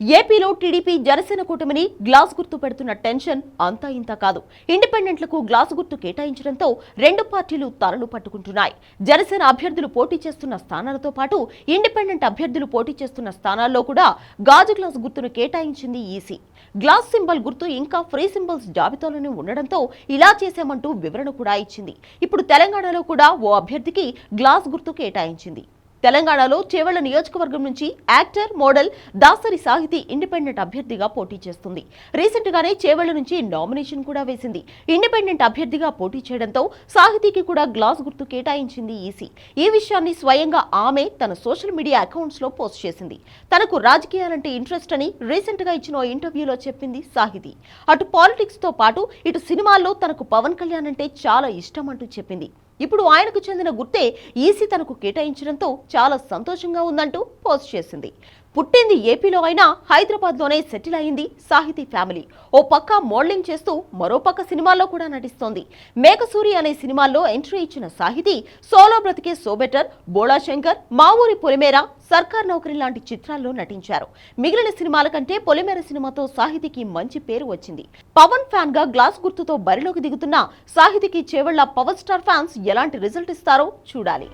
ఏపీలో టీడీపీ జనసేన కూటమిని గ్లాస్ గుర్తు పెడుతున్న టెన్షన్ అంతా ఇంత కాదు. ఇండిపెండెంట్లకు గ్లాస్ గుర్తు కేటాయించడంతో రెండు పార్టీలు తలలు పట్టుకుంటున్నాయి. జనసేన అభ్యర్థులు పోటీ చేస్తున్న స్థానాలతో పాటు ఇండిపెండెంట్ అభ్యర్థులు పోటీ చేస్తున్న స్థానాల్లో కూడా గాజు గ్లాస్ గుర్తును కేటాయించింది ఈసీ. గ్లాస్ సింబల్ గుర్తు ఇంకా ఫ్రీ సింబల్స్ జాబితాలోనే ఉండడంతో ఇలా చేశామంటూ వివరణ కూడా ఇచ్చింది. ఇప్పుడు తెలంగాణలో కూడా ఓ అభ్యర్థికి గ్లాస్ గుర్తు కేటాయించింది. తెలంగాణలో చేవళ్ళ నియోజకవర్గం నుంచి యాక్టర్ మోడల్ దాసరి సాహితీ ఇండిపెండెంట్ అభ్యర్థిగా పోటీ చేస్తుంది. రీసెంట్ గానే చేవళ్ళ నుంచి నామినేషన్ కూడా వేసింది. ఇండిపెండెంట్ అభ్యర్థిగా పోటీ చేయడంతో సాహితీకి కూడా గ్లాస్ గుర్తు కేటాయించింది ఈసీ. ఈ విషయాన్ని స్వయంగా ఆమె తన సోషల్ మీడియా అకౌంట్స్లో పోస్ట్ చేసింది. తనకు రాజకీయాలంటే ఇంట్రెస్ట్ అని రీసెంట్గా ఇచ్చిన ఓ ఇంటర్వ్యూలో చెప్పింది సాహితీ. అటు పాలిటిక్స్తో పాటు ఇటు సినిమాల్లో తనకు పవన్ కళ్యాణ్ అంటే చాలా ఇష్టం అంటూ చెప్పింది. ఇప్పుడు ఆయనకు చెందిన గుర్తే ఈసీ తనకు కేటాయించడంతో చాలా సంతోషంగా ఉందంటూ పోస్ట్ చేసింది. పుట్టింది ఏపీలో అయినా హైదరాబాద్లోనే సెటిల్ అయింది సాహితీ ఫ్యామిలీ. ఓ పక్క మోడలింగ్ చేస్తూ మరో పక్క సినిమాల్లో కూడా నటిస్తోంది. మేకసూరి అనే సినిమాల్లో ఎంట్రీ ఇచ్చిన సాహితీ సోలో బ్రతికే సోబెటర్ బోళా శంకర్ మా ఊరి పొలిమేర సర్కార్ నౌకరి లాంటి చిత్రాల్లో నటించారు. మిగిలిన సినిమాల కంటే పొలిమేర సినిమాతో సాహితీకి మంచి పేరు వచ్చింది. పవన్ ఫ్యాన్గా గ్లాస్ గుర్తుతో బరిలోకి దిగుతున్న సాహితీకి చేవళ్ళ పవర్ స్టార్ ఫ్యాన్స్ ఎలాంటి రిజల్ట్ ఇస్తారో చూడాలి.